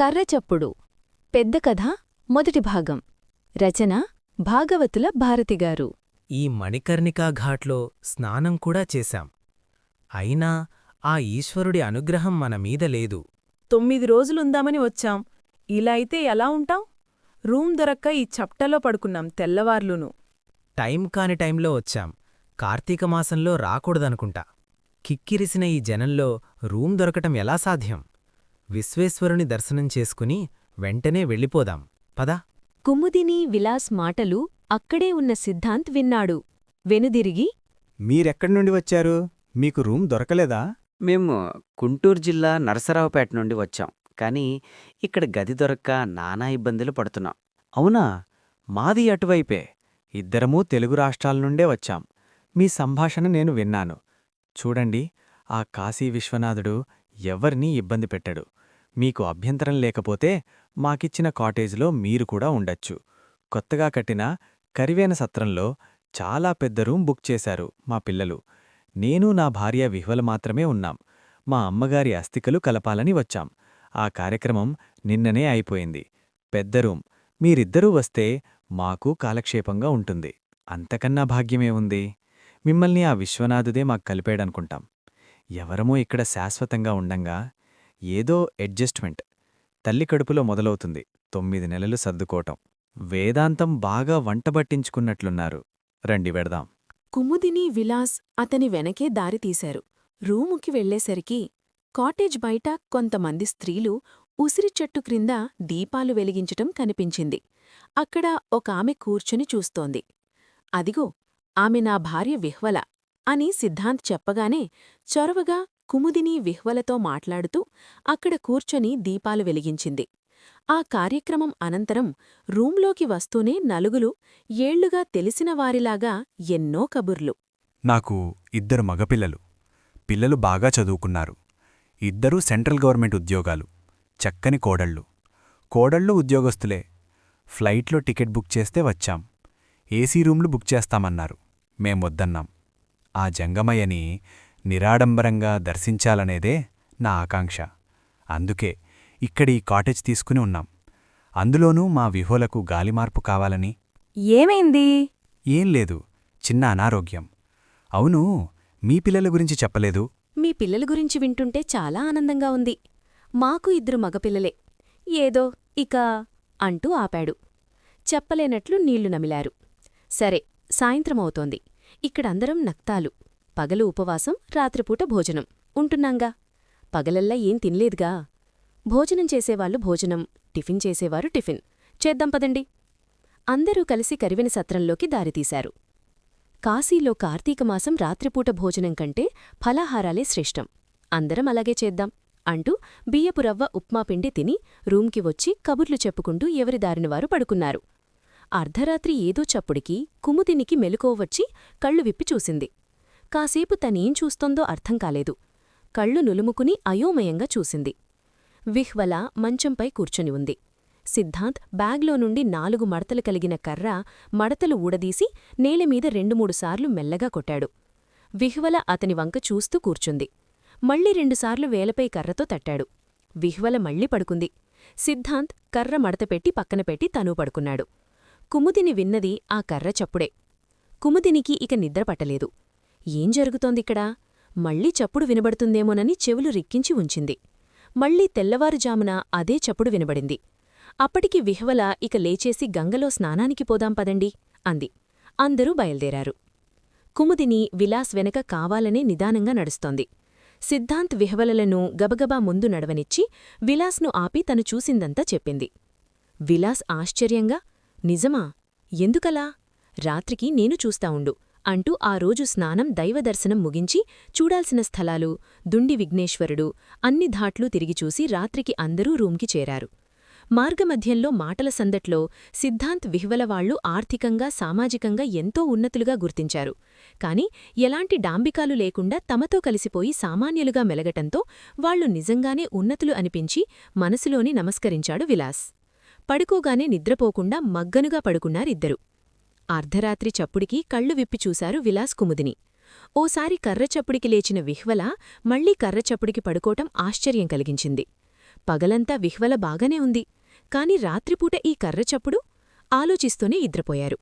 కర్రచప్పుడు. పెద్ద కథ మొదటి భాగం. రచన భాగవతుల భారతిగారు ఈ మణికర్ణికా ఘాట్లో స్నానం కూడా చేశాం. అయినా ఆ ఈశ్వరుడి అనుగ్రహం మన మీద లేదు. తొమ్మిది రోజులుందామని వచ్చాం. ఇలా అయితే ఎలా ఉంటాం? రూమ్ దొరక్క ఈ చప్టలో పడుకున్నాం తెల్లవార్లును. టైం కాని టైంలో వచ్చాం. కార్తీక మాసంలో రాకూడదనుకుంటా. కిక్కిరిసిన ఈ జనంలో రూమ్ దొరకటం ఎలా సాధ్యం? విశ్వేశ్వరుని దర్శనం చేసుకుని వెంటనే వెళ్ళిపోదాం. పదా. కుముదిని విలాస్ మాటలు అక్కడే ఉన్న సిద్ధాంత్ విన్నాడు. వెనుదిరిగి మీరెక్కడి నుండి వచ్చారు? మీకు రూమ్ దొరకలేదా? మేము గుంటూరు జిల్లా నరసరావుపేట నుండి వచ్చాం. కానీ ఇక్కడ గది దొరక్క నానా ఇబ్బందులు పడుతున్నాం. అవునా? మాది అటువైపే. ఇద్దరమూ తెలుగు రాష్ట్రాల నుండే వచ్చాం. మీ సంభాషణ నేను విన్నాను. చూడండి ఆ కాశీ విశ్వనాథుడు ఎవ్వరినీ ఇబ్బంది పెట్టడు. మీకు అభ్యంతరం లేకపోతే మాకిచ్చిన కాటేజ్లో మీరు కూడా ఉండొచ్చు. కొత్తగా కట్టిన కరివేన సత్రంలో చాలా పెద్ద రూమ్ బుక్ చేశారు మా పిల్లలు. నేను నా భార్య విహ్వల మాత్రమే ఉన్నాం. మా అమ్మగారి అస్థికలు కలపాలని వచ్చాం. ఆ కార్యక్రమం నిన్ననే అయిపోయింది. పెద్ద రూమ్. మీరిద్దరూ వస్తే మాకు కాలక్షేపంగా ఉంటుంది. అంతకన్నా భాగ్యమే ఉంది. మిమ్మల్ని ఆ విశ్వనాథుదే మాకు కలిపాడనుకుంటాం. ఎవరమో ఇక్కడ శాశ్వతంగా ఉండంగా ఏదో అడ్జస్ట్మెంట్ తల్లి కడుపులో మొదలవుతుంది. తొమ్మిది నెలలు సర్దుకోవటం. వేదాంతం బాగా వంటబట్టించుకున్నట్లున్నారు రండి వెడదాం. కుముదిని విలాస్ అతని వెనకే దారితీశారు రూముకి వెళ్ళేసరికి కాటేజ్ బయట కొంతమంది స్త్రీలు ఉసిరి చెట్టు క్రింద దీపాలు వెలిగించటం కనిపించింది. అక్కడ ఒక ఆమె కూర్చుని చూస్తోంది. అదిగో ఆమె నా భార్య విహ్వల. అని సిద్ధాంత్ చెప్పగానే చొరవగా కుముదిని విహ్వలతో మాట్లాడుతూ అక్కడ కూర్చొని దీపాలు వెలిగించింది. ఆ కార్యక్రమం అనంతరం రూంలోకి వస్తూనే నలుగులు ఏళ్ళుగా తెలిసినవారిలాగా ఎన్నో కబుర్లు. నాకు ఇద్దరు మగపిల్లలు. పిల్లలు బాగా చదువుకున్నారు. ఇద్దరూ సెంట్రల్ గవర్నమెంట్ ఉద్యోగాలు. చక్కని కోడళ్ళు. కోడళ్ళు ఉద్యోగస్తులే. ఫ్లైట్లో టికెట్ బుక్ చేస్తే వచ్చాం. ఏసీ రూమ్లు బుక్ చేస్తామన్నారు. మేం వద్దన్నాం. ఆ జంగమయ్యని నిరాడంబరంగా దర్శించాలనేదే నా ఆకాంక్ష. అందుకే ఇక్కడి కాటేజ్ తీసుకుని ఉన్నాం. అందులోనూ మా విహోలకు గాలిమార్పు కావాలని. ఏమైంది? ఏం లేదు. చిన్న అనారోగ్యం. అవును మీ పిల్లల గురించి చెప్పలేదు? మీ పిల్లల గురించి వింటుంటే చాలా ఆనందంగా ఉంది. మాకు ఇద్దరు మగపిల్లలే. ఏదో ఇక అంటూ ఆపాడు. చెప్పలేనట్లు నీళ్ళు నమిలారు. సరే సాయంత్రమవుతోంది ఇక్కడందరం నక్తాలు. పగలు ఉపవాసం రాత్రిపూట భోజనం. ఉంటున్నాంగా. పగలల్లా ఏం తినలేదుగా. భోజనం చేసేవాళ్ళు భోజనం టిఫిన్ చేసేవారు టిఫిన్. చేద్దాం పదండి. అందరూ కలిసి కరివిన సత్రంలోకి దారితీశారు. కాశీలో కార్తీకమాసం రాత్రిపూట భోజనం కంటే ఫలాహారాలే శ్రేష్టం. అందరం అలాగే చేద్దాం అంటూ బియ్యపురవ్వ ఉప్మాపిండి తిని రూంకి వచ్చి కబుర్లు చెప్పుకుంటూ ఎవరి దారినవారు పడుకున్నారు. అర్ధరాత్రి ఏదో చప్పుడికి కుముదినికి మెలుకోవచ్చి కళ్ళు విప్పి చూసింది. కాసేపు తనేం చూస్తోందో అర్థం కాలేదు. కళ్ళు నులుముకుని అయోమయంగా చూసింది. విహ్వల మంచంపై కూర్చుని ఉంది. సిద్ధాంత్ బ్యాగ్లో నుండి నాలుగు మడతలు కలిగిన కర్ర మడతలు ఊడదీసి నేలమీద రెండు మూడుసార్లు మెల్లగా కొట్టాడు. విహ్వల అతని వంక చూస్తూ కూర్చుంది. మళ్ళీ రెండుసార్లు వేలపై కర్రతో తట్టాడు. విహ్వల మళ్ళీ పడుకుంది. సిద్ధాంత్ కర్ర మడతపెట్టి పక్కన పెట్టి తనూ పడుకున్నాడు. కుముదిని విన్నది ఆ కర్ర చప్పుడే. కుముదినికి ఇక నిద్రపట్టలేదు ఏం జరుగుతోందిక్కడ? మళ్ళీ చప్పుడు వినబడుతుందేమోనని చెవులు రిక్కించి ఉంచింది. మళ్ళీ తెల్లవారుజామున అదే చప్పుడు వినబడింది. అప్పటికి విహ్వల ఇక లేచేసి గంగలో స్నానానికి పోదాం పదండి అంది. అందరూ బయల్దేరారు. కుముదిని విలాస్ వెనక కావాలనే నిదానంగా నడుస్తోంది. సిద్ధాంత్ విహ్వలలను గబగబా ముందు నడవనిచ్చి విలాస్ను ఆపి తను చూసిందంతా చెప్పింది. విలాస్ ఆశ్చర్యంగా నిజమా? ఎందుకలా? రాత్రికి నేను చూస్తా ఉండు అంటూ ఆ రోజు స్నానం దైవదర్శనం ముగించి చూడాల్సిన స్థలాలు దుండి విఘ్నేశ్వరుడు అన్ని ధాట్లు తిరిగి చూసి రాత్రికి అందరూ రూంకి చేరారు. మార్గమధ్యంలో మాటల సందట్లో సిద్ధాంత్ విహ్వలవాళ్ళు ఆర్థికంగా సామాజికంగా ఎంతో ఉన్నతులుగా గుర్తించారు. కాని ఎలాంటి డాంబికాలు లేకుండా తమతో కలిసిపోయి సామాన్యులుగా మెలగటంతో వాళ్ళు నిజంగానే ఉన్నతులు అనిపించి మనసులోని నమస్కరించాడు విలాస్. పడుకోగానే నిద్రపోకుండా మగ్గనుగా పడుకున్నారిద్దరు. అర్ధరాత్రి చప్పుడికి కళ్ళు విప్పి చూశారు విలాస్ కుముదిని. ఓసారి కర్రచప్పుడికి లేచిన విహ్వల మళ్ళీ కర్రచప్పుడికి పడుకోవటం ఆశ్చర్యం కలిగించింది. పగలంతా విహ్వల బాగానే ఉంది. కాని రాత్రిపూట ఈ కర్రచప్పుడు ఆలోచిస్తూనే ఇద్రపోయారు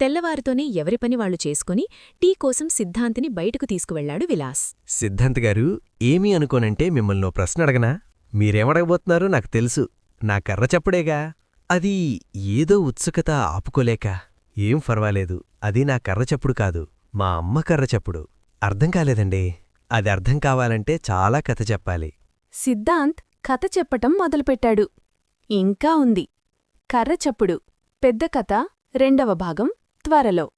తెల్లవారితోనే ఎవరి పని వాళ్ళు చేసుకుని టీ కోసం సిద్ధాంతిని బయటకు తీసుకువెళ్ళాడు విలాస్. సిద్ధాంత్ గారు ఏమీ అనుకోనంటే మిమ్మల్ని ప్రశ్న అడగనా? మీరేమడగబోతున్నారో నాకు తెలుసు. నా కర్ర చప్పుడేగా. అది ఏదో ఉత్సుకత ఆపుకోలేక. ఏం పర్వాలేదు అది నా కర్ర చప్పుడు కాదు. మా అమ్మ కర్ర చప్పుడు. అర్థం కాలేదండి. అది అర్థం కావాలంటే చాలా కథ చెప్పాలి. సిద్ధాంత్ కథ చెప్పటం మొదలుపెట్టాడు. ఇంకా ఉంది. కర్ర చప్పుడు. పెద్ద కథ రెండవ భాగం త్వరలో.